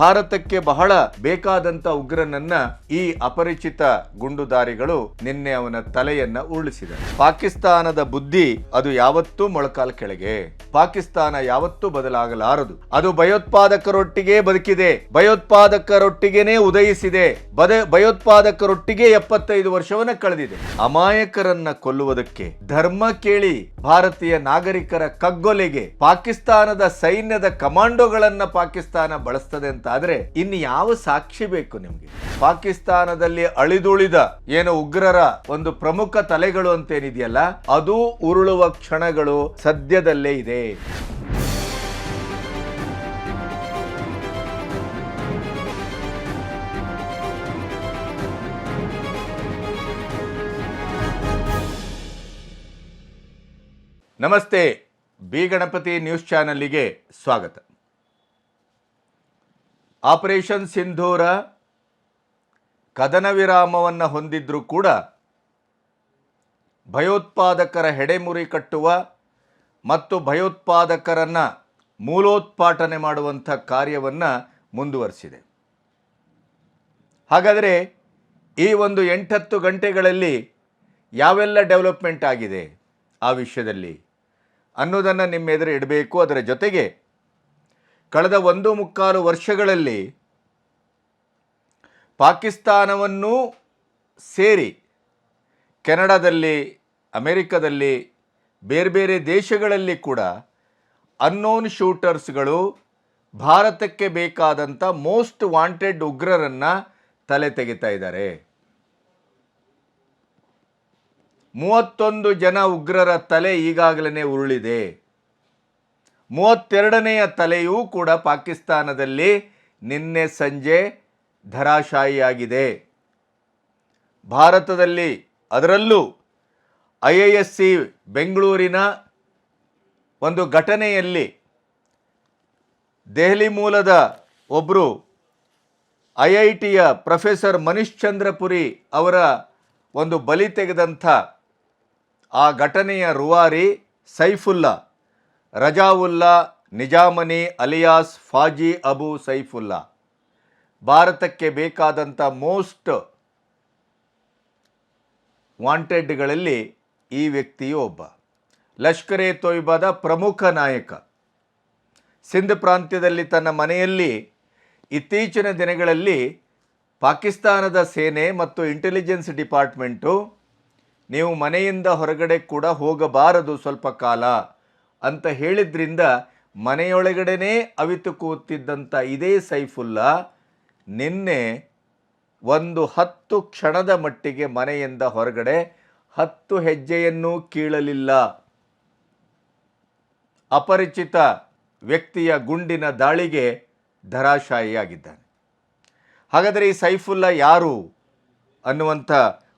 ಭಾರತಕ್ಕೆ ಬಹಳ ಬೇಕಾದಂತ ಉಗ್ರನನ್ನ ಈ ಅಪರಿಚಿತ ಗುಂಡುದಾರಿಗಳು ನಿನ್ನೆ ಅವನ ತಲೆಯನ್ನ ಉರುಳಿಸಿದರು ಪಾಕಿಸ್ತಾನದ ಬುದ್ಧಿ ಅದು ಯಾವತ್ತೂ ಮೊಳಕಾಲ್ ಕೆಳಗೆ. ಪಾಕಿಸ್ತಾನ ಯಾವತ್ತೂ ಬದಲಾಗಲಾರದು. ಅದು ಭಯೋತ್ಪಾದಕರೊಟ್ಟಿಗೆ ಬದುಕಿದೆ. ಭಯೋತ್ಪಾದಕರೊಟ್ಟಿಗೆನೇ ಉದಯಿಸಿದೆ. ಬದ, ಭಯೋತ್ಪಾದಕರೊಟ್ಟಿಗೆ ಎಪ್ಪತ್ತೈದು ವರ್ಷವನ್ನ ಕಳೆದಿದೆ. ಅಮಾಯಕರನ್ನ ಕೊಲ್ಲುವುದಕ್ಕೆ ಧರ್ಮ ಕೇಳಿ ಭಾರತೀಯ ನಾಗರಿಕರ ಕಗ್ಗೊಲೆಗೆ ಪಾಕಿಸ್ತಾನದ ಸೈನ್ಯದ ಕಮಾಂಡೋಗಳನ್ನ ಪಾಕಿಸ್ತಾನ ಬಳಸ್ತದೆ ಅಂತ ಆದ್ರೆ ಇನ್ನು ಯಾವ ಸಾಕ್ಷಿ ಬೇಕು ನಿಮ್ಗೆ? ಪಾಕಿಸ್ತಾನದಲ್ಲಿ ಅಳಿದುಳಿದ ಏನು ಉಗ್ರರ ಒಂದು ಪ್ರಮುಖ ತಲೆಗಳು ಅಂತೇನಿದೆಯಲ್ಲ, ಅದು ಉರುಳುವ ಕ್ಷಣಗಳು ಸದ್ಯದಲ್ಲೇ ಇದೆ. ನಮಸ್ತೆ, ಬಿ ಗಣಪತಿ ನ್ಯೂಸ್ ಚಾನಲ್ಲಿಗೆ ಸ್ವಾಗತ. ಆಪರೇಷನ್ ಸಿಂಧೂರ ಕದನ ವಿರಾಮವನ್ನು ಹೊಂದಿದ್ರೂ ಕೂಡ ಭಯೋತ್ಪಾದಕರ ಹೆಡೆಮುರಿ ಕಟ್ಟುವ ಮತ್ತು ಭಯೋತ್ಪಾದಕರನ್ನು ಮೂಲೋತ್ಪಾಟನೆ ಮಾಡುವಂಥ ಕಾರ್ಯವನ್ನು ಮುಂದುವರಿಸಿದೆ. ಹಾಗಾದರೆ ಈ ಒಂದು ಎಂಟತ್ತು ಗಂಟೆಗಳಲ್ಲಿ ಯಾವೆಲ್ಲ ಡೆವಲಪ್ಮೆಂಟ್ ಆಗಿದೆ ಆ ವಿಷಯದಲ್ಲಿ ಅನ್ನೋದನ್ನು ನಿಮ್ಮ ಎದುರು ಇಡಬೇಕು, ಅದರ ಜೊತೆಗೆ ಕಳೆದ ಒಂದು ಮುಕ್ಕಾಲು ವರ್ಷಗಳಲ್ಲಿ ಪಾಕಿಸ್ತಾನವನ್ನು ಸೇರಿ ಕೆನಡಾದಲ್ಲಿ, ಅಮೆರಿಕದಲ್ಲಿ, ಬೇರೆ ಬೇರೆ ದೇಶಗಳಲ್ಲಿ ಕೂಡ ಅನ್ನೋನ್ ಶೂಟರ್ಸ್ಗಳು ಭಾರತಕ್ಕೆ ಬೇಕಾದಂಥ ಮೋಸ್ಟ್ ವಾಂಟೆಡ್ ಉಗ್ರರನ್ನು ತಲೆ ತೆಗಿತಾ ಇದ್ದಾರೆ. ಮೂವತ್ತೊಂದು ಜನ ಉಗ್ರರ ತಲೆ ಈಗಾಗಲೇ ಉರುಳಿದೆ. ಮೂವತ್ತೆರಡನೆಯ ತಲೆಯೂ ಕೂಡ ಪಾಕಿಸ್ತಾನದಲ್ಲಿ ನಿನ್ನೆ ಸಂಜೆ ಧರಾಶಾಯಿಯಾಗಿದೆ. ಭಾರತದಲ್ಲಿ ಅದರಲ್ಲೂ ಐ ಐ ಎಸ್ ಸಿ ಬೆಂಗಳೂರಿನ ಒಂದು ಘಟನೆಯಲ್ಲಿ ದೆಹಲಿ ಮೂಲದ ಒಬ್ಬರು ಐ ಐ ಟಿಯ ಪ್ರೊಫೆಸರ್ ಮನೀಶ್ ಚಂದ್ರಪುರಿ ಅವರ ಒಂದು ಬಲಿ ತೆಗೆದಂಥ ಆ ಘಟನೆಯ ರುವಾರಿ ಸೈಫುಲ್ಲಾ ರಜಾವುಲ್ಲಾ ನಿಜಾಮನಿ ಅಲಿಯಾಸ್ ಫಾಜಿ ಅಬು ಸೈಫುಲ್ಲಾ. ಭಾರತಕ್ಕೆ ಬೇಕಾದಂಥ ಮೋಸ್ಟ್ ವಾಂಟೆಡ್ಗಳಲ್ಲಿ ಈ ವ್ಯಕ್ತಿಯು ಒಬ್ಬ. ಲಷ್ಕರೆ ತೊಯ್ಬಾದ ಪ್ರಮುಖ ನಾಯಕ. ಸಿಂಧ್ ಪ್ರಾಂತ್ಯದಲ್ಲಿ ತನ್ನ ಮನೆಯಲ್ಲಿ ಇತ್ತೀಚಿನ ದಿನಗಳಲ್ಲಿ ಪಾಕಿಸ್ತಾನದ ಸೇನೆ ಮತ್ತು ಇಂಟೆಲಿಜೆನ್ಸ್ ಡಿಪಾರ್ಟ್ಮೆಂಟು ನೀವು ಮನೆಯಿಂದ ಹೊರಗಡೆ ಕೂಡ ಹೋಗಬಾರದು ಸ್ವಲ್ಪ ಕಾಲ. ಅಂತ ಹೇಳಿದ್ರಿಂದ ಮನೆಯೊಳಗಡೆನೇ ಅವಿತು ಕೂತಿದ್ದಂಥ ಇದೇ ಸೈಫುಲ್ಲಾ ನಿನ್ನೆ ಒಂದು ಹತ್ತು ಕ್ಷಣದ ಮಟ್ಟಿಗೆ ಮನೆಯಿಂದ ಹೊರಗಡೆ ಹತ್ತು ಹೆಜ್ಜೆಯನ್ನೂ ಕೀಳಲಿಲ್ಲ. ಅಪರಿಚಿತ ವ್ಯಕ್ತಿಯ ಗುಂಡಿನ ದಾಳಿಗೆ ಧರಾಶಾಯಿಯಾಗಿದ್ದಾನೆ. ಹಾಗಾದರೆ ಈ ಸೈಫುಲ್ಲಾ ಯಾರು ಅನ್ನುವಂಥ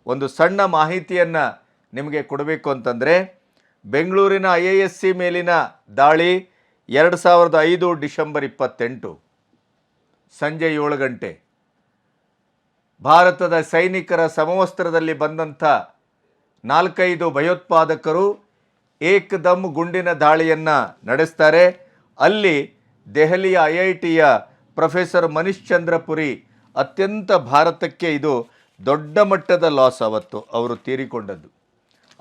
ಒಂದು ಸಣ್ಣ ಮಾಹಿತಿಯನ್ನು ನಿಮಗೆ ಕೊಡಬೇಕು ಅಂತಂದರೆ ಬೆಂಗಳೂರಿನ ಐ ಎ ಎಸ್ ಸಿ ಮೇಲಿನ ದಾಳಿ ಎರಡು ಸಾವಿರದ ಐದು ಡಿಸೆಂಬರ್ ಇಪ್ಪತ್ತೆಂಟು, ಸಂಜೆ ಏಳು ಗಂಟೆ. ಭಾರತದ ಸೈನಿಕರ ಸಮವಸ್ತ್ರದಲ್ಲಿ ಬಂದಂಥ ನಾಲ್ಕೈದು ಭಯೋತ್ಪಾದಕರು ಏಕದಮ್ ಗುಂಡಿನ ದಾಳಿಯನ್ನು ನಡೆಸ್ತಾರೆ. ಅಲ್ಲಿ ದೆಹಲಿಯ ಐ ಐ ಟಿಯ ಪ್ರೊಫೆಸರ್ ಮನೀಶ್ ಚಂದ್ರಪುರಿ ಅತ್ಯಂತ ಭಾರತಕ್ಕೆ ಇದು ದೊಡ್ಡ ಮಟ್ಟದ ಲಾಸ್ ಅವತ್ತು ಅವರು ತೀರಿಕೊಂಡದ್ದು.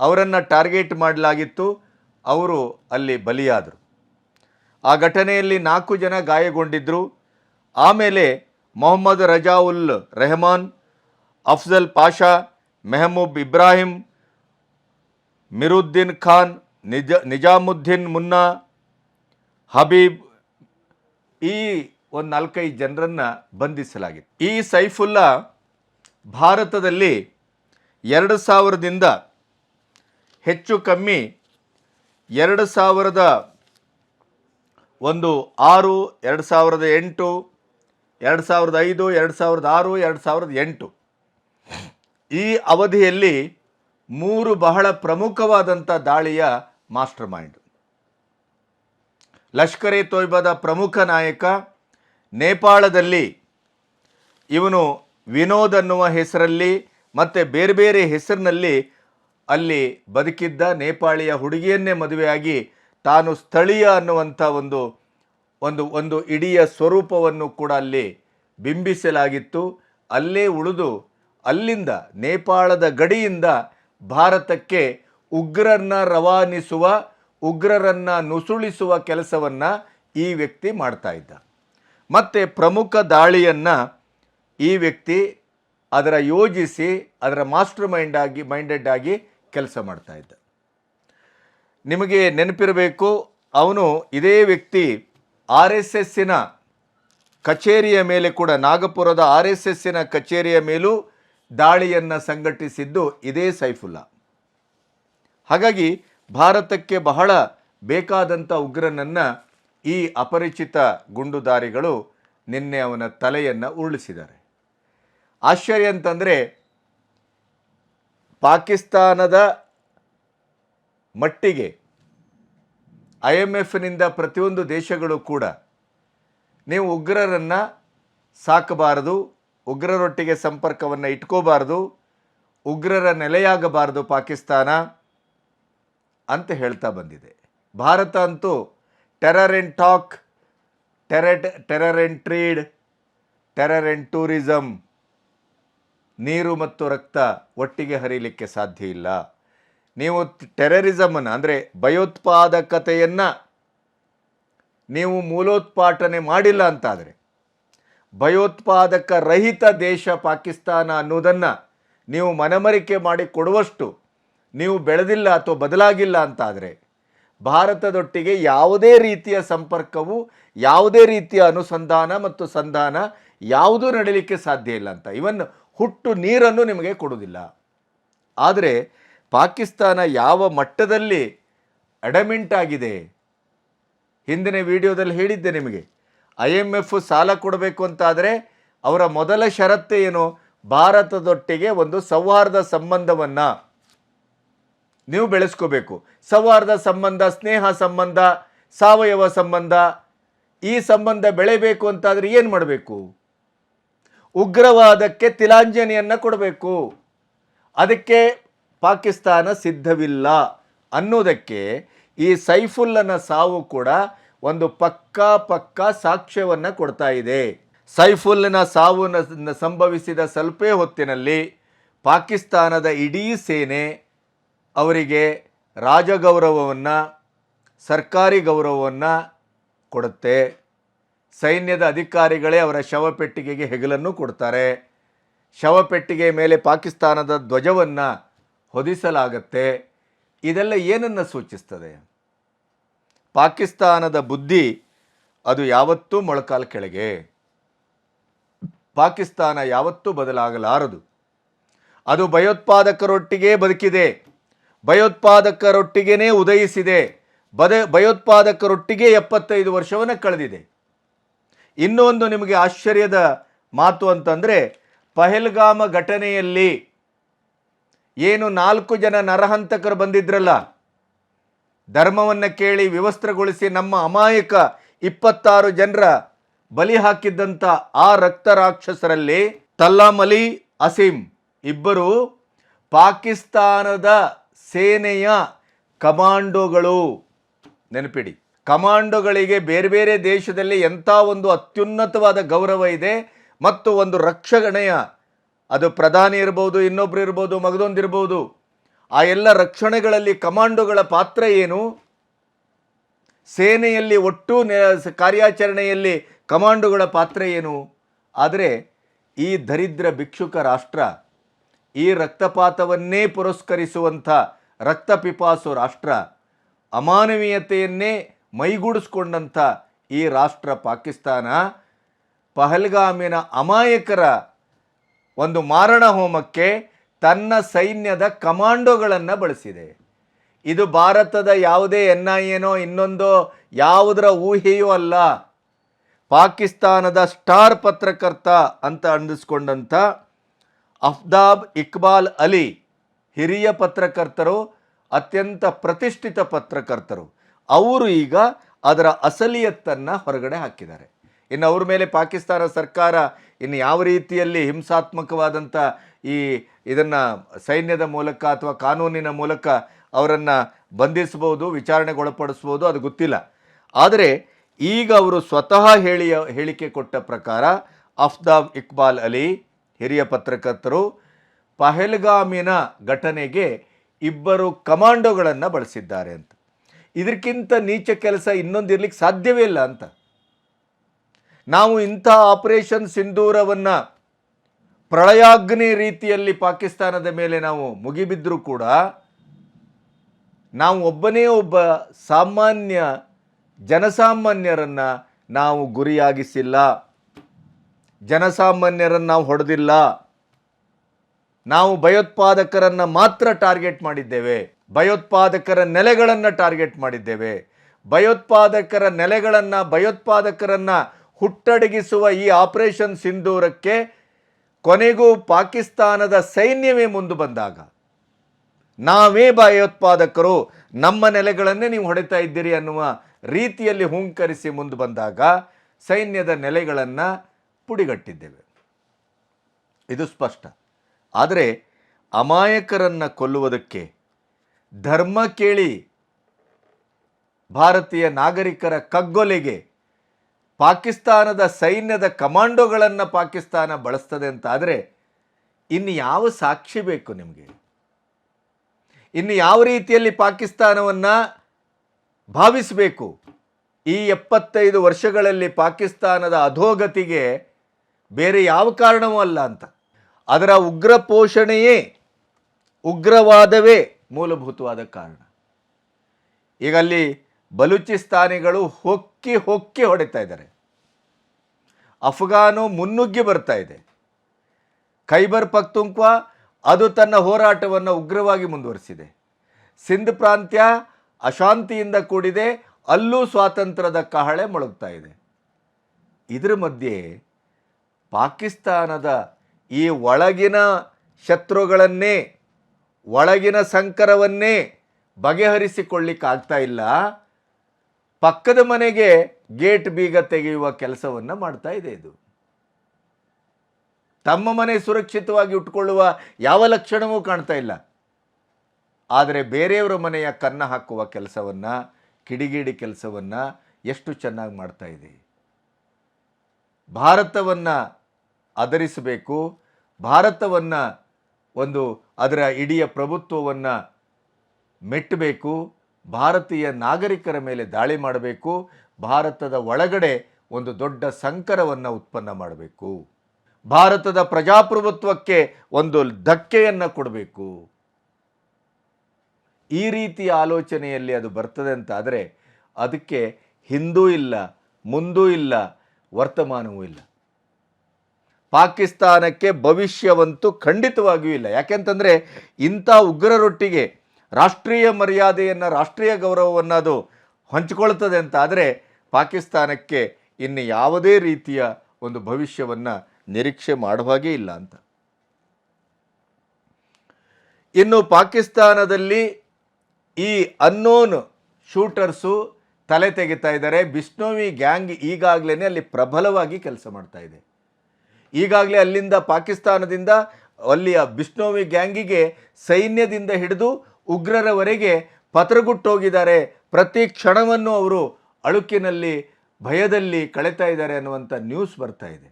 ಅವರನ್ನು ಟಾರ್ಗೆಟ್ ಮಾಡಲಾಗಿತ್ತು, ಅವರು ಅಲ್ಲಿ ಬಲಿಯಾದರು. ಆ ಘಟನೆಯಲ್ಲಿ ನಾಲ್ಕು ಜನ ಗಾಯಗೊಂಡಿದ್ದರು ಆಮೇಲೆ ಮೊಹಮ್ಮದ್ ರಜಾವುಲ್ ರೆಹಮಾನ್, ಅಫ್ಜಲ್ ಪಾಷಾ, ಮೆಹಮೂಬ್ ಇಬ್ರಾಹಿಂ, ಮಿರುದ್ದೀನ್ ಖಾನ್, ನಿಜ, ನಿಜಾಮುದ್ದೀನ್ ಮುನ್ನಾ, ಹಬೀಬ್ ಈ ಒಂದು ನಾಲ್ಕೈದು ಜನರನ್ನು ಬಂಧಿಸಲಾಗಿತ್ತು. ಈ ಸೈಫುಲ್ಲಾ ಭಾರತದಲ್ಲಿ ಎರಡು ಸಾವಿರದಿಂದ ಹೆಚ್ಚು ಕಮ್ಮಿ ಎರಡು ಸಾವಿರದ ಒಂದು ಆರು, ಎರಡು ಸಾವಿರದ ಎಂಟು, ಎರಡು ಸಾವಿರದ ಐದು, ಎರಡು ಸಾವಿರದ ಆರು, ಎರಡು ಸಾವಿರದ ಎಂಟು. ಈ ಅವಧಿಯಲ್ಲಿ ಮೂರು ಬಹಳ ಪ್ರಮುಖವಾದಂಥ ದಾಳಿಯ ಮಾಸ್ಟರ್ ಮೈಂಡ್. ಲಷ್ಕರ್ ಎ ತೊಯ್ಬಾದ ಪ್ರಮುಖ ನಾಯಕ, ನೇಪಾಳದಲ್ಲಿ ಇವನು ವಿನೋದ್ ಅನ್ನುವ ಹೆಸರಲ್ಲಿ ಮತ್ತು ಬೇರೆ ಬೇರೆ ಹೆಸರಿನಲ್ಲಿ ಅಲ್ಲಿ ಬದುಕಿದ್ದ ನೇಪಾಳಿಯ ಹುಡುಗಿಯನ್ನೇ ಮದುವೆಯಾಗಿ ತಾನು ಸ್ಥಳೀಯ ಅನ್ನುವಂಥ ಒಂದು ಒಂದು ಒಂದು ಇಡಿಯ ಸ್ವರೂಪವನ್ನು ಕೂಡ ಅಲ್ಲಿ ಬಿಂಬಿಸಲಾಗಿತ್ತು. ಅಲ್ಲೇ ಉಳಿದು ಅಲ್ಲಿಂದ ನೇಪಾಳದ ಗಡಿಯಿಂದ ಭಾರತಕ್ಕೆ ಉಗ್ರರನ್ನ ರವಾನಿಸುವ, ಉಗ್ರರನ್ನ ನುಸುಳಿಸುವ ಕೆಲಸವನ್ನು ಈ ವ್ಯಕ್ತಿ ಮಾಡ್ತಾ ಇದ್ದ. ಮತ್ತು ಪ್ರಮುಖ ದಾಳಿಯನ್ನು ಈ ವ್ಯಕ್ತಿ ಅದರ ಯೋಜಿಸಿ, ಅದರ ಮಾಸ್ಟರ್ ಮೈಂಡಾಗಿ ಮೈಂಡೆಡ್ ಆಗಿ ಕೆಲಸ ಮಾಡ್ತಾ ಇದ್ದ. ನಿಮಗೆ ನೆನಪಿರಬೇಕು, ಅವನು ಇದೇ ವ್ಯಕ್ತಿ ಆರ್ ಎಸ್ ಎಸ್ಸಿನ ಕಚೇರಿಯ ಮೇಲೆ ಕೂಡ, ನಾಗಪುರದ ಆರ್ ಎಸ್ ಎಸ್ಸಿನ ಕಚೇರಿಯ ಮೇಲೂ ದಾಳಿಯನ್ನು ಸಂಘಟಿಸಿದ್ದು ಇದೇ ಸೈಫುಲ್ಲಾ. ಹಾಗಾಗಿ ಭಾರತಕ್ಕೆ ಬಹಳ ಬೇಕಾದಂಥ ಉಗ್ರನನ್ನು ಈ ಅಪರಿಚಿತ ಗುಂಡುದಾರಿಗಳು ನಿನ್ನೆ ಅವನ ತಲೆಯನ್ನು ಉರುಳಿಸಿದ್ದಾರೆ. ಆಶ್ಚರ್ಯ ಅಂತಂದರೆ ಪಾಕಿಸ್ತಾನದ ಮಟ್ಟಿಗೆ ಐ ಎಂ ಎಫ್ನಿಂದ ಪ್ರತಿಯೊಂದು ದೇಶಗಳು ಕೂಡ ನೀವು ಉಗ್ರರನ್ನು ಸಾಕಬಾರದು, ಉಗ್ರರೊಟ್ಟಿಗೆ ಸಂಪರ್ಕವನ್ನು ಇಟ್ಕೋಬಾರದು, ಉಗ್ರರ ನೆಲೆಯಾಗಬಾರದು ಪಾಕಿಸ್ತಾನ ಅಂತ ಹೇಳ್ತಾ ಬಂದಿದೆ. ಭಾರತ ಅಂತೂ terror and talk terror terror and trade, terror and tourism ನೀರು ಮತ್ತು ರಕ್ತ ಒಟ್ಟಿಗೆ ಹರಿಲಿಕ್ಕೆ ಸಾಧ್ಯ ಇಲ್ಲ. ನೀವು ಟೆರರಿಸಮನ್ನು ಅಂದರೆ ಭಯೋತ್ಪಾದಕತೆಯನ್ನು ನೀವು ಮೂಲೋತ್ಪಾಟನೆ ಮಾಡಿಲ್ಲ ಅಂತಾದರೆ ಭಯೋತ್ಪಾದಕ ರಹಿತ ದೇಶ ಪಾಕಿಸ್ತಾನ ಅನ್ನೋದನ್ನು ನೀವು ಮನಮರಿಕೆ ಮಾಡಿ ಕೊಡುವಷ್ಟು ನೀವು ಬೆಳೆದಿಲ್ಲ ಅಥವಾ ಬದಲಾಗಿಲ್ಲ ಅಂತಾದರೆ ಭಾರತದೊಟ್ಟಿಗೆ ಯಾವುದೇ ರೀತಿಯ ಸಂಪರ್ಕವು, ಯಾವುದೇ ರೀತಿಯ ಅನುಸಂಧಾನ ಮತ್ತು ಸಂಧಾನ ಯಾವುದೂ ನಡೀಲಿಕ್ಕೆ ಸಾಧ್ಯ ಇಲ್ಲ ಅಂತ. ಇವನ್ ಹುಟ್ಟು ನೀರನ್ನು ನಿಮಗೆ ಕೊಡುವುದಿಲ್ಲ. ಆದರೆ ಪಾಕಿಸ್ತಾನ ಯಾವ ಮಟ್ಟದಲ್ಲಿ ಅಡಮಿಂಟ್ ಆಗಿದೆ? ಹಿಂದಿನ ವಿಡಿಯೋದಲ್ಲಿ ಹೇಳಿದ್ದೆ ನಿಮಗೆ. ಐ ಎಂ ಎಫ್ ಸಾಲ ಕೊಡಬೇಕು ಅಂತಾದರೆ ಅವರ ಮೊದಲ ಷರತ್ತು ಏನು? ಭಾರತದೊಟ್ಟಿಗೆ ಒಂದು ಸೌಹಾರ್ದ ಸಂಬಂಧವನ್ನು ನೀವು ಬೆಳೆಸ್ಕೋಬೇಕು. ಸೌಹಾರ್ದ ಸಂಬಂಧ, ಸ್ನೇಹ ಸಂಬಂಧ, ಸಾವಯವ ಸಂಬಂಧ, ಈ ಸಂಬಂಧ ಬೆಳೆಯಬೇಕು ಅಂತಾದರೆ ಏನು ಮಾಡಬೇಕು? ಉಗ್ರವಾದಕ್ಕೆ ತಿಲಾಂಜಲಿಯನ್ನು ಕೊಡಬೇಕು. ಅದಕ್ಕೆ ಪಾಕಿಸ್ತಾನ ಸಿದ್ಧವಿಲ್ಲ ಅನ್ನೋದಕ್ಕೆ ಈ ಸೈಫುಲ್ಲನ ಸಾವು ಕೂಡ ಒಂದು ಪಕ್ಕಾ ಪಕ್ಕಾ ಸಾಕ್ಷ್ಯವನ್ನು ಕೊಡ್ತಾ ಇದೆ. ಸೈಫುಲ್ಲನ ಸಾವು ಸಂಭವಿಸಿದ ಸ್ವಲ್ಪೇ ಹೊತ್ತಿನಲ್ಲಿ ಪಾಕಿಸ್ತಾನದ ಇಡೀ ಸೇನೆ ಅವರಿಗೆ ರಾಜಗೌರವವನ್ನು, ಸರ್ಕಾರಿ ಗೌರವವನ್ನು ಕೊಡುತ್ತೆ. ಸೈನ್ಯದ ಅಧಿಕಾರಿಗಳೇ ಅವರ ಶವಪೆಟ್ಟಿಗೆಗೆ ಹೆಗಲನ್ನು ಕೊಡ್ತಾರೆ. ಶವಪೆಟ್ಟಿಗೆ ಮೇಲೆ ಪಾಕಿಸ್ತಾನದ ಧ್ವಜವನ್ನು ಹೊದಿಸಲಾಗತ್ತೆ. ಇದೆಲ್ಲ ಏನನ್ನು ಸೂಚಿಸ್ತದೆ? ಪಾಕಿಸ್ತಾನದ ಬುದ್ಧಿ ಅದು ಯಾವತ್ತೂ ಮೊಳಕಾಲ ಕೆಳಗೆ. ಪಾಕಿಸ್ತಾನ ಯಾವತ್ತೂ ಬದಲಾಗಲಾರದು. ಅದು ಭಯೋತ್ಪಾದಕರೊಟ್ಟಿಗೆ ಬದುಕಿದೆ. ಭಯೋತ್ಪಾದಕರೊಟ್ಟಿಗೇ ಉದಯಿಸಿದೆ. ಬದ, ಭಯೋತ್ಪಾದಕರೊಟ್ಟಿಗೆ ಎಪ್ಪತ್ತೈದು ವರ್ಷವನ್ನು ಕಳೆದಿದೆ. ಇನ್ನೊಂದು ನಿಮಗೆ ಆಶ್ಚರ್ಯದ ಮಾತು ಅಂತಂದರೆ, ಪಹಲ್ಗಾಮ ಘಟನೆಯಲ್ಲಿ ಏನು ನಾಲ್ಕು ಜನ ನರಹಂತಕರು ಬಂದಿದ್ರಲ್ಲ, ಧರ್ಮವನ್ನು ಕೇಳಿ ವಿವಸ್ತ್ರಗೊಳಿಸಿ ನಮ್ಮ ಅಮಾಯಕ ಇಪ್ಪತ್ತಾರು ಜನರ ಬಲಿ ಹಾಕಿದ್ದಂಥ ಆ ರಕ್ತ ರಾಕ್ಷಸರಲ್ಲಿ ತಲ್ಲಾಮಲಿ ಅಸೀಂ ಇಬ್ಬರು ಪಾಕಿಸ್ತಾನದ ಸೇನೆಯ ಕಮಾಂಡೋಗಳು ನೆನಪಿಡಿ. ಕಮಾಂಡೋಗಳಿಗೆ ಬೇರೆ ಬೇರೆ ದೇಶದಲ್ಲಿ ಎಂಥ ಒಂದು ಅತ್ಯುನ್ನತವಾದ ಗೌರವ ಇದೆ ಮತ್ತು ಒಂದು ರಕ್ಷಣೆಯ, ಅದು ಪ್ರಧಾನಿ ಇರ್ಬೋದು, ಇನ್ನೊಬ್ರು ಇರ್ಬೋದು ಮಗದೊಂದಿರ್ಬೋದು ಆ ಎಲ್ಲ ರಕ್ಷಣೆಗಳಲ್ಲಿ ಕಮಾಂಡೋಗಳ ಪಾತ್ರ ಏನು? ಸೇನೆಯಲ್ಲಿ ಒಟ್ಟು ಕಾರ್ಯಾಚರಣೆಯಲ್ಲಿ ಕಮಾಂಡೋಗಳ ಪಾತ್ರ ಏನು? ಆದರೆ ಈ ದರಿದ್ರ ಭಿಕ್ಷುಕ ರಾಷ್ಟ್ರ, ಈ ರಕ್ತಪಾತವನ್ನೇ ಪುರಸ್ಕರಿಸುವಂಥ ರಕ್ತಪಿಪಾಸು ರಾಷ್ಟ್ರ, ಅಮಾನವೀಯತೆಯನ್ನೇ ಮೈಗೂಡಿಸ್ಕೊಂಡಂಥ ಈ ರಾಷ್ಟ್ರ ಪಾಕಿಸ್ತಾನ ಪಹಲ್ಗಾಮಿನ ಅಮಾಯಕರ ಒಂದು ಮಾರಣ ಹೋಮಕ್ಕೆ ತನ್ನ ಸೈನ್ಯದ ಕಮಾಂಡೋಗಳನ್ನು ಬಳಸಿದೆ. ಇದು ಭಾರತದ ಯಾವುದೇ ಎನ್ ಐ ಎನೋ ಇನ್ನೊಂದೋ ಯಾವುದರ ಊಹೆಯೂ ಅಲ್ಲ. ಪಾಕಿಸ್ತಾನದ ಸ್ಟಾರ್ ಪತ್ರಕರ್ತ ಅಂತ ಅಂದಿಸ್ಕೊಂಡಂಥ ಅಫ್ದಾಬ್ ಇಕ್ಬಾಲ್ ಅಲಿ ಹಿರಿಯ ಪತ್ರಕರ್ತರು, ಅತ್ಯಂತ ಪ್ರತಿಷ್ಠಿತ ಪತ್ರಕರ್ತರು. ಅವರು ಈಗ ಅದರ ಅಸಲಿಯತ್ತನ್ನು ಹೊರಗಡೆ ಹಾಕಿದ್ದಾರೆ. ಇನ್ನು ಅವ್ರ ಮೇಲೆ ಪಾಕಿಸ್ತಾನ ಸರ್ಕಾರ ಇನ್ನು ಯಾವ ರೀತಿಯಲ್ಲಿ ಹಿಂಸಾತ್ಮಕವಾದಂಥ ಈ ಇದನ್ನು ಸೈನ್ಯದ ಮೂಲಕ ಅಥವಾ ಕಾನೂನಿನ ಮೂಲಕ ಅವರನ್ನು ಬಂಧಿಸ್ಬೋದು ವಿಚಾರಣೆಗೊಳಪಡಿಸ್ಬೋದು ಅದು ಗೊತ್ತಿಲ್ಲ. ಆದರೆ ಈಗ ಅವರು ಸ್ವತಃ ಹೇಳಿ ಹೇಳಿಕೆ ಕೊಟ್ಟ ಪ್ರಕಾರ ಅಫ್ತಾಬ್ ಇಕ್ಬಾಲ್ ಅಲಿ, ಹಿರಿಯ ಪತ್ರಕರ್ತರು, ಪಹಲ್ಗಾಮಿನ ಘಟನೆಗೆ ಇಬ್ಬರು ಕಮಾಂಡೋಗಳನ್ನು ಬಳಸಿದ್ದಾರೆ ಅಂತ. ಇದಕ್ಕಿಂತ ನೀಚ ಕೆಲಸ ಇನ್ನೊಂದು ಇರಲಿಕ್ಕೆ ಸಾಧ್ಯವೇ ಇಲ್ಲ ಅಂತ. ನಾವು ಇಂಥ ಆಪರೇಷನ್ ಸಿಂಧೂರವನ್ನು ಪ್ರಳಯಾಗ್ನಿ ರೀತಿಯಲ್ಲಿ ಪಾಕಿಸ್ತಾನದ ಮೇಲೆ ನಾವು ಮುಗಿಬಿದ್ದರೂ ಕೂಡ ನಾವು ಒಬ್ಬನೇ ಒಬ್ಬ ಸಾಮಾನ್ಯ ಜನಸಾಮಾನ್ಯರನ್ನು ನಾವು ಗುರಿಯಾಗಿಸಿಲ್ಲ. ಜನಸಾಮಾನ್ಯರನ್ನು ನಾವು ಹೊಡೆದಿಲ್ಲ. ನಾವು ಭಯೋತ್ಪಾದಕರನ್ನು ಮಾತ್ರ ಟಾರ್ಗೆಟ್ ಮಾಡಿದ್ದೇವೆ. ಭಯೋತ್ಪಾದಕರ ನೆಲೆಗಳನ್ನು ಟಾರ್ಗೆಟ್ ಮಾಡಿದ್ದೇವೆ. ಭಯೋತ್ಪಾದಕರ ನೆಲೆಗಳನ್ನು, ಭಯೋತ್ಪಾದಕರನ್ನು ಹುಟ್ಟಡಗಿಸುವ ಈ ಆಪರೇಷನ್ ಸಿಂಧೂರಕ್ಕೆ ಕೊನೆಗೂ ಪಾಕಿಸ್ತಾನದ ಸೈನ್ಯವೇ ಮುಂದೆ ಬಂದಾಗ, ನಾವೇ ಭಯೋತ್ಪಾದಕರು, ನಮ್ಮ ನೆಲೆಗಳನ್ನೇ ನೀವು ಹೊಡಿತಾ ಇದ್ದೀರಿ ಅನ್ನುವ ರೀತಿಯಲ್ಲಿ ಹುಂಕರಿಸಿ ಮುಂದೆ ಬಂದಾಗ ಸೈನ್ಯದ ನೆಲೆಗಳನ್ನು ಪುಡಿಗಟ್ಟಿದ್ದೇವೆ. ಇದು ಸ್ಪಷ್ಟ. ಆದರೆ ಅಮಾಯಕರನ್ನು ಕೊಲ್ಲುವುದಕ್ಕೆ ಧರ್ಮ ಕೇಳಿ ಭಾರತೀಯ ನಾಗರಿಕರ ಕಗ್ಗೊಲೆಗೆ ಪಾಕಿಸ್ತಾನದ ಸೈನ್ಯದ ಕಮಾಂಡೋಗಳನ್ನು ಪಾಕಿಸ್ತಾನ ಬಳಸ್ತದೆ ಅಂತ ಆದರೆ ಇನ್ನು ಯಾವ ಸಾಕ್ಷಿ ಬೇಕು ನಿಮಗೆ? ಇನ್ನು ಯಾವ ರೀತಿಯಲ್ಲಿ ಪಾಕಿಸ್ತಾನವನ್ನು ಭಾವಿಸಬೇಕು? ಈ ಎಪ್ಪತ್ತೈದು ವರ್ಷಗಳಲ್ಲಿ ಪಾಕಿಸ್ತಾನದ ಅಧೋಗತಿಗೆ ಬೇರೆ ಯಾವ ಕಾರಣವೂ ಅಲ್ಲ ಅಂತ. ಅದರ ಉಗ್ರ ಪೋಷಣೆಯೇ ಉಗ್ರವಾದವೇ ಮೂಲಭೂತವಾದ ಕಾರಣ. ಈಗ ಅಲ್ಲಿ ಬಲೂಚಿಸ್ತಾನಿಗಳು ಹೊಕ್ಕಿ ಹೊಕ್ಕಿ ಹೊಡಿತಾ ಇದ್ದಾರೆ. ಅಫ್ಘಾನು ಮುನ್ನುಗ್ಗಿ ಬರ್ತಾ ಇದೆ. ಖೈಬರ್ ಪಕ್ತುಂಕ್ವಾ ಅದು ತನ್ನ ಹೋರಾಟವನ್ನು ಉಗ್ರವಾಗಿ ಮುಂದುವರಿಸಿದೆ. ಸಿಂಧ್ ಪ್ರಾಂತ್ಯ ಅಶಾಂತಿಯಿಂದ ಕೂಡಿದೆ, ಅಲ್ಲೂ ಸ್ವಾತಂತ್ರ್ಯದ ಕಹಳೆ ಮೊಳಗ್ತಾ ಇದೆ. ಇದರ ಮಧ್ಯೆ ಪಾಕಿಸ್ತಾನದ ಈ ಒಳಗಿನ ಶತ್ರುಗಳನ್ನೇ, ಒಳಗಿನ ಸಂಕರವನ್ನೇ ಬಗೆಹರಿಸಿಕೊಳ್ಳಿಕ್ಕಾಗ್ತಾ ಇಲ್ಲ. ಪಕ್ಕದ ಮನೆಗೆ ಗೇಟ್ ಬೀಗ ತೆಗೆಯುವ ಕೆಲಸವನ್ನು ಮಾಡ್ತಾ ಇದೆ ಇದು. ತಮ್ಮ ಮನೆ ಸುರಕ್ಷಿತವಾಗಿ ಉಟ್ಕೊಳ್ಳುವ ಯಾವ ಲಕ್ಷಣವೂ ಕಾಣ್ತಾ ಇಲ್ಲ. ಆದರೆ ಬೇರೆಯವರ ಮನೆಯ ಕನ್ನ ಹಾಕುವ ಕೆಲಸವನ್ನು, ಕಿಡಿಗೇಡಿ ಕೆಲಸವನ್ನು ಎಷ್ಟು ಚೆನ್ನಾಗಿ ಮಾಡ್ತಾ ಇದೆ. ಭಾರತವನ್ನು ಆಧರಿಸಬೇಕು ಭಾರತವನ್ನು ಒಂದು ಅದರ ಇಡೀ ಪ್ರಭುತ್ವವನ್ನು ಮೆಟ್ಟಬೇಕು, ಭಾರತೀಯ ನಾಗರಿಕರ ಮೇಲೆ ದಾಳಿ ಮಾಡಬೇಕು, ಭಾರತದ ಒಳಗಡೆ ಒಂದು ದೊಡ್ಡ ಸಂಕರವನ್ನು ಉತ್ಪನ್ನ ಮಾಡಬೇಕು. ಭಾರತದ ಪ್ರಜಾಪ್ರಭುತ್ವಕ್ಕೆ ಒಂದು ಧಕ್ಕೆಯನ್ನು ಕೊಡಬೇಕು. ಈ ರೀತಿಯ ಆಲೋಚನೆಯಲ್ಲಿ ಅದು ಬರ್ತದೆ ಅಂತ ಆದರೆ ಅದಕ್ಕೆ ಹಿಂದೂ ಇಲ್ಲ, ಮುಂದೂ ಇಲ್ಲ, ವರ್ತಮಾನವೂ ಇಲ್ಲ. ಪಾಕಿಸ್ತಾನಕ್ಕೆ ಭವಿಷ್ಯವಂತೂ ಖಂಡಿತವಾಗಿಯೂ ಇಲ್ಲ. ಯಾಕೆಂತಂದರೆ ಇಂಥ ಉಗ್ರರೊಟ್ಟಿಗೆ ರಾಷ್ಟ್ರೀಯ ಮರ್ಯಾದೆಯನ್ನು, ರಾಷ್ಟ್ರೀಯ ಗೌರವವನ್ನು ಅದು ಹಂಚಿಕೊಳ್ತದೆ ಅಂತ ಆದರೆ ಪಾಕಿಸ್ತಾನಕ್ಕೆ ಇನ್ನು ಯಾವುದೇ ರೀತಿಯ ಒಂದು ಭವಿಷ್ಯವನ್ನು ನಿರೀಕ್ಷೆ ಮಾಡುವ ಹಾಗೆ ಇಲ್ಲ ಅಂತ. ಇನ್ನು ಪಾಕಿಸ್ತಾನದಲ್ಲಿ ಈ ಅನ್ನೋನ್ ಶೂಟರ್ಸು ತಲೆ ತೆಗಿತಾ ಇದ್ದಾರೆ. ಬಿಸ್ನೋವಿ ಗ್ಯಾಂಗ್ ಈಗಾಗಲೇ ಅಲ್ಲಿ ಪ್ರಬಲವಾಗಿ ಕೆಲಸ ಮಾಡ್ತಾ ಇದೆ. ಈಗಾಗಲೇ ಅಲ್ಲಿಂದ ಪಾಕಿಸ್ತಾನದಿಂದ ಅಲ್ಲಿಯ ಬಿಷ್ಣೋವಿ ಗ್ಯಾಂಗಿಗೆ ಸೈನ್ಯದಿಂದ ಹಿಡಿದು ಉಗ್ರರವರೆಗೆ ಪತ್ರಗುಟ್ಟೋಗಿದ್ದಾರೆ. ಪ್ರತಿ ಕ್ಷಣವನ್ನು ಅವರು ಅಳುಕಿನಲ್ಲಿ, ಭಯದಲ್ಲಿ ಕಳೆತಾ ಇದ್ದಾರೆ ಅನ್ನುವಂಥ ನ್ಯೂಸ್ ಬರ್ತಾ ಇದೆ.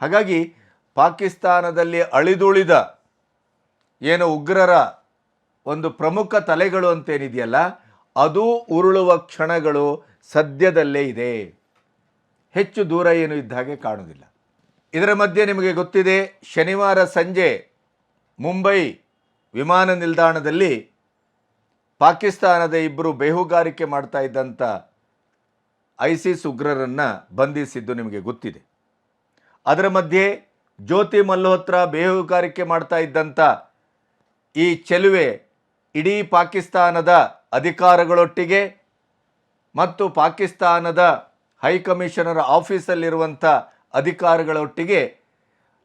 ಹಾಗಾಗಿ ಪಾಕಿಸ್ತಾನದಲ್ಲಿ ಅಳಿದುಳಿದ ಏನು ಉಗ್ರರ ಒಂದು ಪ್ರಮುಖ ತಲೆಗಳು ಅಂತೇನಿದೆಯಲ್ಲ, ಅದು ಉರುಳುವ ಕ್ಷಣಗಳು ಸದ್ಯದಲ್ಲೇ ಇದೆ. ಹೆಚ್ಚು ದೂರ ಏನು ಇದ್ದ ಹಾಗೆ ಕಾಣುವುದಿಲ್ಲ ಇದರ ಮಧ್ಯೆ ನಿಮಗೆ ಗೊತ್ತಿದೆ, ಶನಿವಾರ ಸಂಜೆ ಮುಂಬೈ ವಿಮಾನ ನಿಲ್ದಾಣದಲ್ಲಿ ಪಾಕಿಸ್ತಾನದ ಇಬ್ಬರು ಬೇಹುಗಾರಿಕೆ ಮಾಡ್ತಾ ಇದ್ದಂಥ ಐಸಿಸ್ ಉಗ್ರರನ್ನು ಬಂಧಿಸಿದ್ದು ನಿಮಗೆ ಗೊತ್ತಿದೆ. ಅದರ ಮಧ್ಯೆ ಜ್ಯೋತಿ ಮಲ್ಹೋತ್ರ ಬೇಹುಗಾರಿಕೆ ಮಾಡ್ತಾ ಇದ್ದಂಥ ಈ ಚೆಲುವೆ ಇಡೀ ಪಾಕಿಸ್ತಾನದ ಅಧಿಕಾರಗಳೊಟ್ಟಿಗೆ ಮತ್ತು ಪಾಕಿಸ್ತಾನದ ಹೈಕಮಿಷನರ್ ಆಫೀಸಲ್ಲಿರುವಂಥ ಅಧಿಕಾರಿಗಳೊಟ್ಟಿಗೆ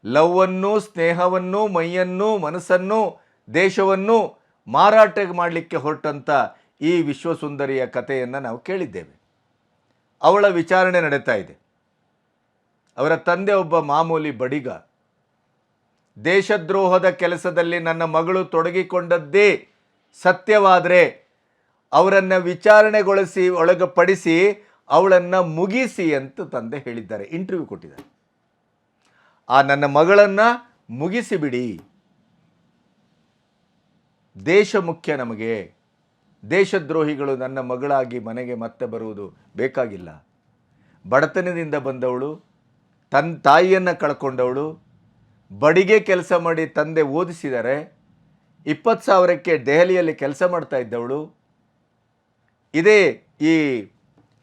ಲವ್ವನ್ನು, ಸ್ನೇಹವನ್ನು, ಮೈಯನ್ನು, ಮನಸ್ಸನ್ನು, ದೇಶವನ್ನು ಮಾರಾಟ ಮಾಡಲಿಕ್ಕೆ ಹೊರಟಂಥ ಈ ವಿಶ್ವಸುಂದರಿಯ ಕಥೆಯನ್ನು ನಾವು ಕೇಳಿದ್ದೇವೆ. ಅವಳ ವಿಚಾರಣೆ ನಡೀತಾ ಇದೆ. ಅವರ ತಂದೆ ಒಬ್ಬ ಮಾಮೂಲಿ ಬಡಿಗ. ದೇಶದ್ರೋಹದ ಕೆಲಸದಲ್ಲಿ ನನ್ನ ಮಗಳು ತೊಡಗಿಕೊಂಡದ್ದೇ ಸತ್ಯವಾದರೆ ಅವರನ್ನು ವಿಚಾರಣೆಗೊಳಿಸಿ, ಒಳಗಪಡಿಸಿ ಅವಳನ್ನು ಮುಗಿಸಿ ಅಂತ ತಂದೆ ಹೇಳಿದ್ದಾರೆ. ಇಂಟರ್ವ್ಯೂ ಕೊಟ್ಟಿದ್ದಾರೆ. ಆ ನನ್ನ ಮಗಳನ್ನು ಮುಗಿಸಿಬಿಡಿ ದೇಶ ಮುಖ್ಯ ನಮಗೆ. ದೇಶದ್ರೋಹಿಗಳು ನನ್ನ ಮಗಳಾಗಿ ಮನೆಗೆ ಮತ್ತೆ ಬರುವುದು ಬೇಕಾಗಿಲ್ಲ. ಬಡತನದಿಂದ ಬಂದವಳು ತನ್ನ ತಾಯಿಯನ್ನು ಕಳ್ಕೊಂಡವಳು, ಬಡಿಗೆ ಕೆಲಸ ಮಾಡಿ ತಂದೆ ಓದಿಸಿದ್ದಾರೆ ಇಪ್ಪತ್ತು ಸಾವಿರಕ್ಕೆ ದೆಹಲಿಯಲ್ಲಿ ಕೆಲಸ ಮಾಡ್ತಾ ಇದ್ದವಳು. ಇದೇ ಈ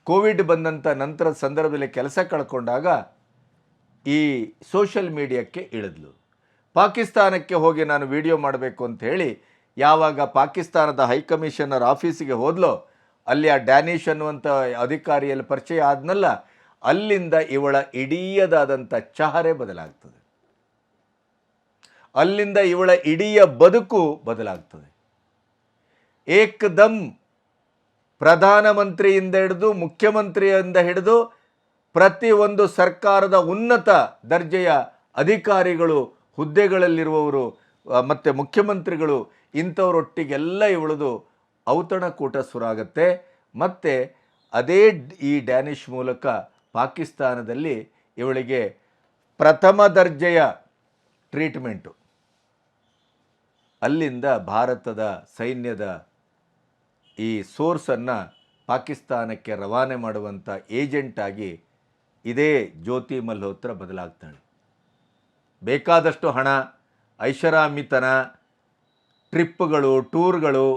ಕೋವಿಡ್ ಬಂದಂಥ ನಂತರದ ಸಂದರ್ಭದಲ್ಲಿ ಕೆಲಸ ಕಳ್ಕೊಂಡಾಗ ಈ ಸೋಷಲ್ ಮೀಡಿಯಾಕ್ಕೆ ಇಳಿದ್ಲು. ಪಾಕಿಸ್ತಾನಕ್ಕೆ ಹೋಗಿ ನಾನು ವಿಡಿಯೋ ಮಾಡಬೇಕು ಅಂತ ಹೇಳಿ ಯಾವಾಗ ಪಾಕಿಸ್ತಾನದ ಹೈಕಮಿಷನರ್ ಆಫೀಸಿಗೆ ಹೋದ್ಲೋ, ಅಲ್ಲಿ ಆ ಡ್ಯಾನಿಶ್ ಅನ್ನುವಂಥ ಅಧಿಕಾರಿಯಲ್ಲಿ ಪರಿಚಯ ಆದ್ನಲ್ಲ, ಅಲ್ಲಿಂದ ಇವಳ ಇಡೀಯದಾದಂಥ ಚಹರೆ ಬದಲಾಗ್ತದೆ. ಅಲ್ಲಿಂದ ಇವಳ ಇಡೀ ಬದುಕು ಬದಲಾಗ್ತದೆ. ಏಕದಮ್ ಪ್ರಧಾನಮಂತ್ರಿಯಿಂದ ಹಿಡಿದು, ಮುಖ್ಯಮಂತ್ರಿಯಿಂದ ಹಿಡಿದು ಪ್ರತಿಯೊಂದು ಸರ್ಕಾರದ ಉನ್ನತ ದರ್ಜೆಯ ಅಧಿಕಾರಿಗಳು, ಹುದ್ದೆಗಳಲ್ಲಿರುವವರು ಮತ್ತು ಮುಖ್ಯಮಂತ್ರಿಗಳು ಇಂಥವರೊಟ್ಟಿಗೆಲ್ಲ ಇವಳದು ಔತಣಕೂಟ ಸುರಾಗತ್ತೆ. ಮತ್ತು ಅದೇ ಈ ಡ್ಯಾನಿಶ್ ಮೂಲಕ ಪಾಕಿಸ್ತಾನದಲ್ಲಿ ಇವಳಿಗೆ ಪ್ರಥಮ ದರ್ಜೆಯ ಟ್ರೀಟ್ಮೆಂಟು. ಅಲ್ಲಿಂದ ಭಾರತದ ಸೈನ್ಯದ ಈ ಸೋರ್ಸನ್ನು ಪಾಕಿಸ್ತಾನಕ್ಕೆ ರವಾನೆ ಮಾಡುವಂಥ ಏಜೆಂಟಾಗಿ ಇದೇ ಜ್ಯೋತಿ ಮಲ್ಹೋತ್ರ ಬದಲಾಗ್ತಾಳೆ. ಬೇಕಾದಷ್ಟು ಹಣ, ಐಷಾರಾಮಿತನ ಟ್ರಿಪ್ಗಳು, ಟೂರ್ಗಳು,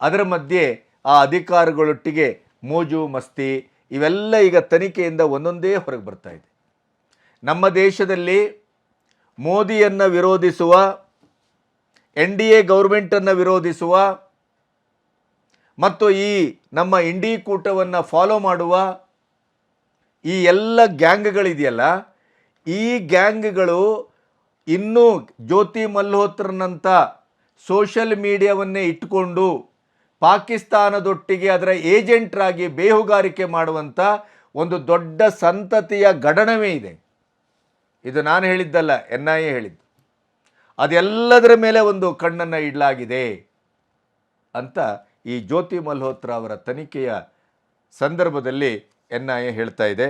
ಅದರ ಮಧ್ಯೆ ಆ ಅಧಿಕಾರಿಗಳೊಟ್ಟಿಗೆ ಮೋಜು, ಮಸ್ತಿ ಇವೆಲ್ಲ ಈಗ ತನಿಖೆಯಿಂದ ಒಂದೊಂದೇ ಹೊರಗೆ ಬರ್ತಾ ಇದೆ. ನಮ್ಮ ದೇಶದಲ್ಲಿ ಮೋದಿಯನ್ನು ವಿರೋಧಿಸುವ, ಎನ್ ಡಿ ಎ ಗೌರ್ಮೆಂಟನ್ನು ವಿರೋಧಿಸುವ ಮತ್ತು ಈ ನಮ್ಮ ಇಂಡಿ ಕೂಟವನ್ನು ಫಾಲೋ ಮಾಡುವ ಈ ಎಲ್ಲ ಗ್ಯಾಂಗ್ಗಳಿದೆಯಲ್ಲ, ಈ ಗ್ಯಾಂಗ್ಗಳು ಇನ್ನೂ ಜ್ಯೋತಿ ಮಲ್ಹೋತ್ರನಂಥ ಸೋಷಲ್ ಮೀಡಿಯಾವನ್ನೇ ಇಟ್ಟುಕೊಂಡು ಪಾಕಿಸ್ತಾನದೊಟ್ಟಿಗೆ ಅದರ ಏಜೆಂಟ್ರಾಗಿ ಬೇಹುಗಾರಿಕೆ ಮಾಡುವಂಥ ಒಂದು ದೊಡ್ಡ ಸಂತತಿಯ ಗಡಣವೇ ಇದೆ. ಇದು ನಾನು ಹೇಳಿದ್ದಲ್ಲ, ಎನ್ ಐ ಎ ಹೇಳಿದ್ದು. ಅದೆಲ್ಲದರ ಮೇಲೆ ಒಂದು ಕಣ್ಣನ್ನು ಇಡಲಾಗಿದೆ ಅಂತ ಈ ಜ್ಯೋತಿ ಮಲ್ಹೋತ್ರ ಅವರ ತನಿಖೆಯ ಸಂದರ್ಭದಲ್ಲಿ ಎನ್ ಐ ಹೇಳ್ತಾ ಇದೆ,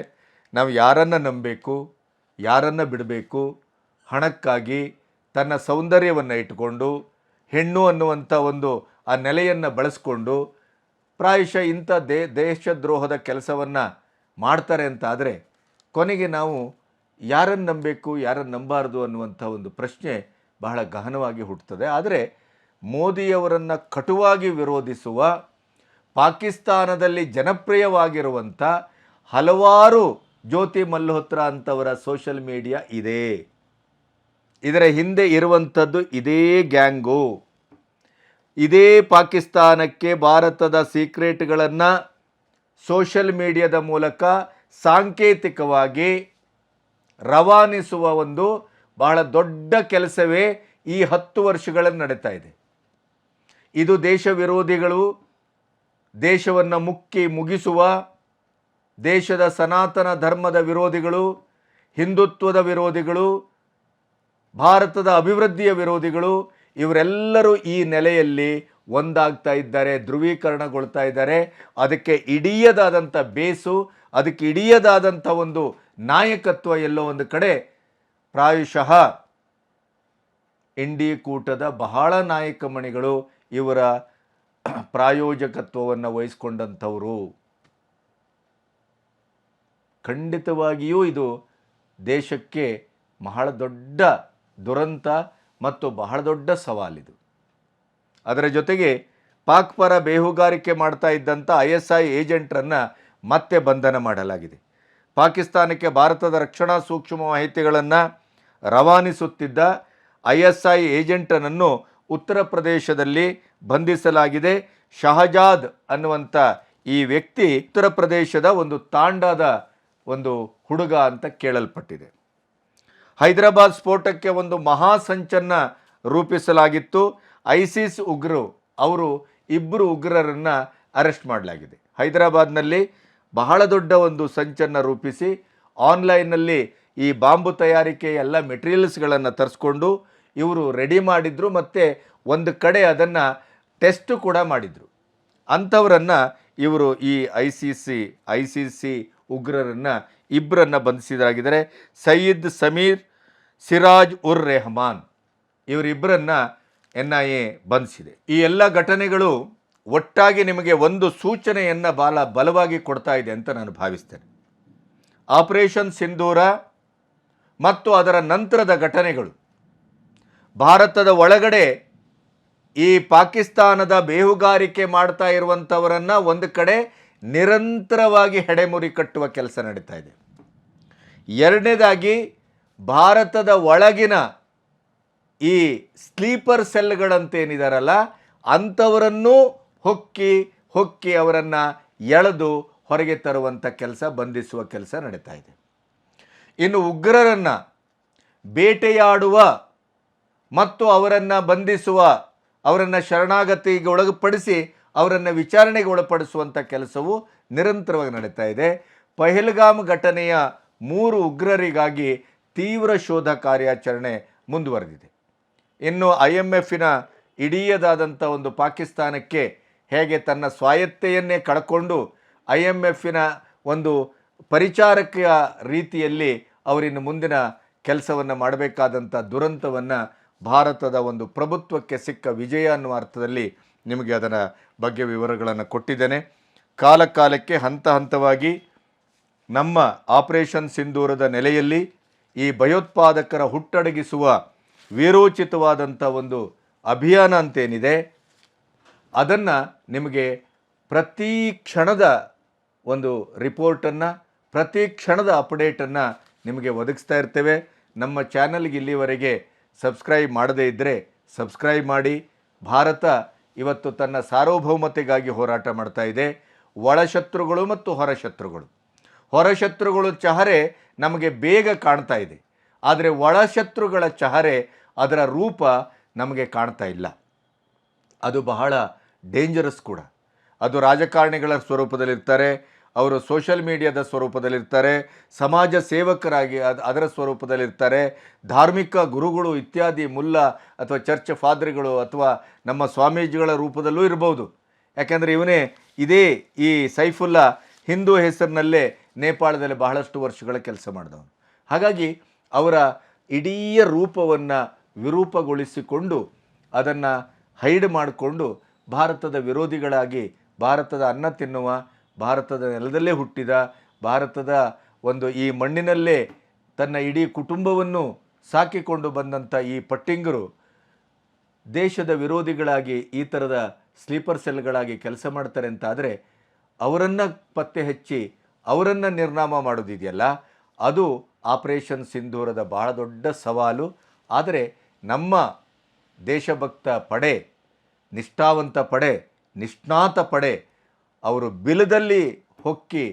ನಾವು ಯಾರನ್ನು ನಂಬಬೇಕು, ಯಾರನ್ನು ಬಿಡಬೇಕು, ಹಣಕ್ಕಾಗಿ ತನ್ನ ಸೌಂದರ್ಯವನ್ನು ಇಟ್ಟುಕೊಂಡು, ಹೆಣ್ಣು ಅನ್ನುವಂಥ ಒಂದು ಆ ನೆಲೆಯನ್ನು ಬಳಸ್ಕೊಂಡು, ಪ್ರಾಯಶಃ ಇಂಥ ದೇ, ದೇಶದ್ರೋಹದ ಕೆಲಸವನ್ನು ಮಾಡ್ತಾರೆ ಅಂತ ಆದರೆ ಕೊನೆಗೆ ನಾವು ಯಾರನ್ನು ನಂಬಬೇಕು, ಯಾರನ್ನು ನಂಬಾರ್ದು ಅನ್ನುವಂಥ ಒಂದು ಪ್ರಶ್ನೆ ಬಹಳ ಗಹನವಾಗಿ ಹುಟ್ಟುತ್ತದೆ. ಆದರೆ ಮೋದಿಯವರನ್ನು ಕಟುವಾಗಿ ವಿರೋಧಿಸುವ ಪಾಕಿಸ್ತಾನದಲ್ಲಿ ಜನಪ್ರಿಯವಾಗಿರುವಂಥ ಹಲವಾರು ಜ್ಯೋತಿ ಮಲ್ಹೋತ್ರ ಅಂಥವರ ಸೋಷಲ್ ಮೀಡಿಯಾ ಇದೆ. ಇದರ ಹಿಂದೆ ಇರುವಂಥದ್ದು ಇದೇ ಗ್ಯಾಂಗು. ಇದೇ ಪಾಕಿಸ್ತಾನಕ್ಕೆ ಭಾರತದ ಸೀಕ್ರೆಟ್ಗಳನ್ನು ಸೋಷಲ್ ಮೀಡಿಯಾದ ಮೂಲಕ ಸಾಂಕೇತಿಕವಾಗಿ ರವಾನಿಸುವ ಒಂದು ಬಹಳ ದೊಡ್ಡ ಕೆಲಸವೇ ಈ ಹತ್ತು ವರ್ಷಗಳಲ್ಲಿ ನಡೀತಾ ಇದೆ. ಇದು ದೇಶ ವಿರೋಧಿಗಳು ದೇಶವನ್ನು ಮುಕ್ಕಿ ಮುಗಿಸುವ, ದೇಶದ ಸನಾತನ ಧರ್ಮದ ವಿರೋಧಿಗಳು, ಹಿಂದುತ್ವದ ವಿರೋಧಿಗಳು, ಭಾರತದ ಅಭಿವೃದ್ಧಿಯ ವಿರೋಧಿಗಳು, ಇವರೆಲ್ಲರೂ ಈ ನೆಲೆಯಲ್ಲಿ ಒಂದಾಗ್ತಾ ಇದ್ದಾರೆ, ಧ್ರುವೀಕರಣಗೊಳ್ತಾ ಇದ್ದಾರೆ. ಅದಕ್ಕೆ ಇಡಿಯದಾದಂಥ ಬೇಸು, ಅದಕ್ಕೆ ಇಡಿಯದಾದಂಥ ಒಂದು ನಾಯಕತ್ವ ಎಲ್ಲೋ ಒಂದು ಕಡೆ ಪ್ರಾಯಶಃ ಇಂಡಿ ಕೂಟದ ಬಹಳ ನಾಯಕಮಣಿಗಳು ಇವರ ಪ್ರಾಯೋಜಕತ್ವವನ್ನು ವಹಿಸ್ಕೊಂಡಂಥವರು. ಖಂಡಿತವಾಗಿಯೂ ಇದು ದೇಶಕ್ಕೆ ಬಹಳ ದೊಡ್ಡ ದುರಂತ ಮತ್ತು ಬಹಳ ದೊಡ್ಡ ಸವಾಲಿದು. ಅದರ ಜೊತೆಗೆ ಪಾಕ್ ಪರ ಬೇಹುಗಾರಿಕೆ ಮಾಡ್ತಾ ಇದ್ದಂಥ ಐ ಎಸ್ ಐ ಏಜೆಂಟ್ರನ್ನು ಮತ್ತೆ ಬಂಧನ ಮಾಡಲಾಗಿದೆ. ಪಾಕಿಸ್ತಾನಕ್ಕೆ ಭಾರತದ ರಕ್ಷಣಾ ಸೂಕ್ಷ್ಮ ಮಾಹಿತಿಗಳನ್ನು ರವಾನಿಸುತ್ತಿದ್ದ ಐ ಎಸ್ ಐ ಏಜೆಂಟನನ್ನು ಉತ್ತರ ಪ್ರದೇಶದಲ್ಲಿ ಬಂಧಿಸಲಾಗಿದೆ. ಶಹಜಾದ್ ಅನ್ನುವಂಥ ಈ ವ್ಯಕ್ತಿ ಉತ್ತರ ಪ್ರದೇಶದ ಒಂದು ತಾಂಡಾದ ಒಂದು ಹುಡುಗ ಅಂತ ಕೇಳಲ್ಪಟ್ಟಿದೆ. ಹೈದರಾಬಾದ್ ಸ್ಫೋಟಕ್ಕೆ ಒಂದು ಮಹಾ ಸಂಚನ್ನು ರೂಪಿಸಲಾಗಿತ್ತು. ಐಸಿಸ್ ಉಗ್ರರು ಅವರು ಇಬ್ಬರು ಉಗ್ರರನ್ನು ಅರೆಸ್ಟ್ ಮಾಡಲಾಗಿದೆ. ಹೈದರಾಬಾದ್ನಲ್ಲಿ ಬಹಳ ದೊಡ್ಡ ಒಂದು ಸಂಚನ್ನು ರೂಪಿಸಿ, ಆನ್ಲೈನ್ನಲ್ಲಿ ಈ ಬಾಂಬು ತಯಾರಿಕೆ ಎಲ್ಲ ಮೆಟೀರಿಯಲ್ಸ್ಗಳನ್ನು ತರಿಸ್ಕೊಂಡು ಇವರು ರೆಡಿ ಮಾಡಿದ್ರು ಮತ್ತು ಒಂದು ಕಡೆ ಅದನ್ನು ಟೆಸ್ಟ್ ಕೂಡ ಮಾಡಿದರು. ಅಂಥವರನ್ನು ಇವರು ಈ I C C I C C ಉಗ್ರರನ್ನು ಇಬ್ಬರನ್ನು ಬಂಧಿಸಿದಾಗಿದ್ದಾರೆ ಸಯೀದ್ ಸಮೀರ್, ಸಿರಾಜ್ ಉರ್ ರೆಹಮಾನ್ ಇವರಿಬ್ಬರನ್ನು ಎನ್ ಐ ಎ ಬಂಧಿಸಿದೆ. ಈ ಎಲ್ಲ ಘಟನೆಗಳು ಒಟ್ಟಾಗಿ ನಿಮಗೆ ಒಂದು ಸೂಚನೆಯನ್ನು ಬಾಲ ಬಲವಾಗಿ ಕೊಡ್ತಾ ಇದೆ ಅಂತ ನಾನು ಭಾವಿಸ್ತೇನೆ. ಆಪರೇಷನ್ ಸಿಂಧೂರ ಮತ್ತು ಅದರ ನಂತರದ ಘಟನೆಗಳು ಭಾರತದ ಒಳಗಡೆ ಈ ಪಾಕಿಸ್ತಾನದ ಬೇಹುಗಾರಿಕೆ ಮಾಡ್ತಾ ಇರುವಂಥವರನ್ನು ಒಂದು ಕಡೆ ನಿರಂತರವಾಗಿ ಹೆಡೆಮುರಿ ಕಟ್ಟುವ ಕೆಲಸ ನಡೀತಾ ಇದೆ. ಎರಡನೇದಾಗಿ ಭಾರತದ ಒಳಗಿನ ಈ ಸ್ಲೀಪರ್ ಸೆಲ್ಗಳಂತೇನಿದಾರಲ್ಲ, ಅಂಥವರನ್ನೂ ಹೊಕ್ಕಿ ಹೊಕ್ಕಿ ಅವರನ್ನು ಎಳೆದು ಹೊರಗೆ ತರುವಂಥ ಕೆಲಸ, ಬಂಧಿಸುವ ಕೆಲಸ ನಡೀತಾ ಇದೆ. ಇನ್ನು ಉಗ್ರರನ್ನು ಬೇಟೆಯಾಡುವ ಮತ್ತು ಅವರನ್ನು ಬಂಧಿಸುವ, ಅವರನ್ನು ಶರಣಾಗತಿಗೆ ಒಳಪಡಿಸಿ ಅವರನ್ನು ವಿಚಾರಣೆಗೆ ಒಳಪಡಿಸುವಂಥ ಕೆಲಸವು ನಿರಂತರವಾಗಿ ನಡೀತಾ ಇದೆ. ಪಹಲ್ಗಾಮ್ ಘಟನೆಯ ಮೂರು ಉಗ್ರರಿಗಾಗಿ ತೀವ್ರ ಶೋಧ ಕಾರ್ಯಾಚರಣೆ ಮುಂದುವರೆದಿದೆ. ಇನ್ನು ಐ ಎಂ ಎಫಿನ ಇಡೀಯದಾದಂಥ ಒಂದು ಪಾಕಿಸ್ತಾನಕ್ಕೆ ಹೇಗೆ ತನ್ನ ಸ್ವಾಯತ್ತೆಯನ್ನೇ ಕಳ್ಕೊಂಡು ಐ ಎಂ ಎಫಿನ ಒಂದು ಪರಿಚಾರಕ ರೀತಿಯಲ್ಲಿ ಅವರಿನ್ನು ಮುಂದಿನ ಕೆಲಸವನ್ನು ಮಾಡಬೇಕಾದಂಥ ದುರಂತವನ್ನು ಭಾರತದ ಒಂದು ಪ್ರಭುತ್ವಕ್ಕೆ ಸಿಕ್ಕ ವಿಜಯ ಅನ್ನುವ ಅರ್ಥದಲ್ಲಿ ನಿಮಗೆ ಅದರ ಬಗ್ಗೆ ವಿವರಗಳನ್ನು ಕೊಟ್ಟಿದ್ದೇನೆ. ಕಾಲಕಾಲಕ್ಕೆ ಹಂತ ಹಂತವಾಗಿ ನಮ್ಮ ಆಪರೇಷನ್ ಸಿಂಧೂರದ ನೆಲೆಯಲ್ಲಿ ಈ ಭಯೋತ್ಪಾದಕರ ಹುಟ್ಟಡಗಿಸುವ ವೀರೋಚಿತವಾದಂಥ ಒಂದು ಅಭಿಯಾನ ಅಂತೇನಿದೆ, ಅದನ್ನು ನಿಮಗೆ ಪ್ರತಿ ಕ್ಷಣದ ಒಂದು ರಿಪೋರ್ಟನ್ನು, ಪ್ರತಿ ಕ್ಷಣದ ಅಪ್ಡೇಟನ್ನು ನಿಮಗೆ ಒದಗಿಸ್ತಾ ಇರ್ತೇವೆ. ನಮ್ಮ ಚಾನಲ್ಗೆ ಇಲ್ಲಿವರೆಗೆ ಸಬ್ಸ್ಕ್ರೈಬ್ ಮಾಡದೇ ಇದ್ದರೆ ಸಬ್ಸ್ಕ್ರೈಬ್ ಮಾಡಿ. ಭಾರತ ಇವತ್ತು ತನ್ನ ಸಾರ್ವಭೌಮತೆಗಾಗಿ ಹೋರಾಟ ಮಾಡ್ತಾ ಇದೆ. ಒಳಶತ್ರುಗಳು ಮತ್ತು ಹೊರಶತ್ರುಗಳು ಹೊರಶತ್ರುಗಳು ಚಹರೆ ನಮಗೆ ಬೇಗ ಕಾಣ್ತಾ ಇದೆ. ಆದರೆ ಒಳಶತ್ರುಗಳ ಚಹರೆ ಅದರ ರೂಪ ನಮಗೆ ಕಾಣ್ತಾ ಇಲ್ಲ. ಅದು ಬಹಳ ಡೇಂಜರಸ್ ಕೂಡ. ಅದು ರಾಜಕಾರಣಿಗಳ ಸ್ವರೂಪದಲ್ಲಿರ್ತಾರೆ. ಅವರು ಸೋಷಿಯಲ್ ಮೀಡಿಯಾದ ಸ್ವರೂಪದಲ್ಲಿರ್ತಾರೆ, ಸಮಾಜ ಸೇವಕರಾಗಿ ಅದು, ಅದರ ಸ್ವರೂಪದಲ್ಲಿರ್ತಾರೆ, ಧಾರ್ಮಿಕ ಗುರುಗಳು ಇತ್ಯಾದಿ ಮುಲ್ಲ ಅಥವಾ ಚರ್ಚ್ ಫಾದ್ರಿಗಳು ಅಥವಾ ನಮ್ಮ ಸ್ವಾಮೀಜಿಗಳ ರೂಪದಲ್ಲೂ ಇರ್ಬೋದು. ಯಾಕೆಂದರೆ ಇವನೇ ಇದೇ ಈ ಸೈಫುಲ್ಲಾ ಹಿಂದೂ ಹೆಸರಿನಲ್ಲೇ ನೇಪಾಳದಲ್ಲಿ ಬಹಳಷ್ಟು ವರ್ಷಗಳ ಕೆಲಸ ಮಾಡಿದವನು. ಹಾಗಾಗಿ ಅವರ ಇಡೀ ರೂಪವನ್ನು ವಿರೂಪಗೊಳಿಸಿಕೊಂಡು ಅದನ್ನು ಹೈಡ್ ಮಾಡಿಕೊಂಡು ಭಾರತದ ವಿರೋಧಿಗಳಾಗಿ ಭಾರತದ ಅನ್ನ ತಿನ್ನುವ ಭಾರತದ ನೆಲದಲ್ಲೇ ಹುಟ್ಟಿದ, ಭಾರತದ ಒಂದು ಈ ಮಣ್ಣಿನಲ್ಲೇ ತನ್ನ ಇಡೀ ಕುಟುಂಬವನ್ನು ಸಾಕಿಕೊಂಡು ಬಂದಂಥ ಈ ಪಟ್ಟಿಂಗರು ದೇಶದ ವಿರೋಧಿಗಳಾಗಿ ಈ ಥರದ ಸ್ಲೀಪರ್ ಸೆಲ್ಗಳಾಗಿ ಕೆಲಸ ಮಾಡ್ತಾರೆ ಅಂತ ಆದರೆ ಅವರನ್ನು ಪತ್ತೆ ಹಚ್ಚಿ ಅವರನ್ನು ನಿರ್ನಾಮ ಮಾಡೋದಿದೆಯಲ್ಲ ಅದು ಆಪರೇಷನ್ ಸಿಂಧೂರದ ಬಹಳ ದೊಡ್ಡ ಸವಾಲು. ಆದರೆ ನಮ್ಮ ದೇಶಭಕ್ತ ಪಡೆ, ನಿಷ್ಠಾವಂತ ಪಡೆ, ನಿಷ್ಣಾತ ಪಡೆ ಅವರು ಬಿಲದಲ್ಲಿ ಹೊಕ್ಕಿ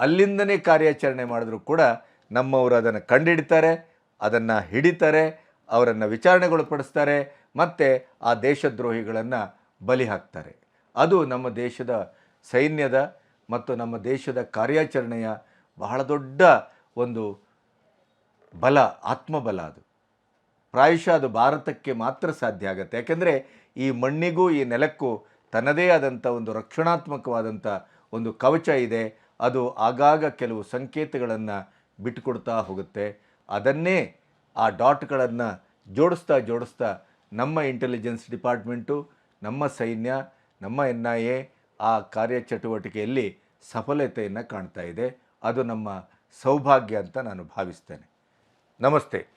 ಅಲ್ಲಿಂದನೇ ಕಾರ್ಯಾಚರಣೆ ಮಾಡಿದ್ರು ಕೂಡ ನಮ್ಮವರು ಅದನ್ನು ಕಂಡುಹಿಡಿತಾರೆ ಅದನ್ನು ಹಿಡಿತಾರೆ, ಅವರನ್ನು ವಿಚಾರಣೆಗೊಳಪಡಿಸ್ತಾರೆ, ಮತ್ತು ಆ ದೇಶದ್ರೋಹಿಗಳನ್ನು ಬಲಿ ಹಾಕ್ತಾರೆ. ಅದು ನಮ್ಮ ದೇಶದ ಸೈನ್ಯದ ಮತ್ತು ನಮ್ಮ ದೇಶದ ಕಾರ್ಯಾಚರಣೆಯ ಬಹಳ ದೊಡ್ಡ ಒಂದು ಬಲ, ಆತ್ಮಬಲ ಅದು. ಪ್ರಾಯಶಃ ಅದು ಭಾರತಕ್ಕೆ ಮಾತ್ರ ಸಾಧ್ಯ ಆಗುತ್ತೆ. ಯಾಕೆಂದರೆ ಈ ಮಣ್ಣಿಗೂ ಈ ನೆಲಕ್ಕೂ ತನ್ನದೇ ಆದಂಥ ಒಂದು ರಕ್ಷಣಾತ್ಮಕವಾದಂಥ ಒಂದು ಕವಚ ಇದೆ, ಅದು ಆಗಾಗ ಕೆಲವು ಸಂಕೇತಗಳನ್ನು ಬಿಟ್ಟುಕೊಡ್ತಾ ಹೋಗುತ್ತೆ. ಅದನ್ನೇ ಆ ಡಾಟ್ಗಳನ್ನು ಜೋಡಿಸ್ತಾ ಜೋಡಿಸ್ತಾ ನಮ್ಮ ಇಂಟೆಲಿಜೆನ್ಸ್ ಡಿಪಾರ್ಟ್ಮೆಂಟು ನಮ್ಮ ಸೈನ್ಯ, ನಮ್ಮ ಎನ್ ಐ ಎ ಆ ಕಾರ್ಯಚಟುವಟಿಕೆಯಲ್ಲಿ ಸಫಲತೆಯನ್ನು ಕಾಣ್ತಾ ಇದೆ. ಅದು ನಮ್ಮ ಸೌಭಾಗ್ಯ ಅಂತ ನಾನು ಭಾವಿಸ್ತೇನೆ. ನಮಸ್ತೆ.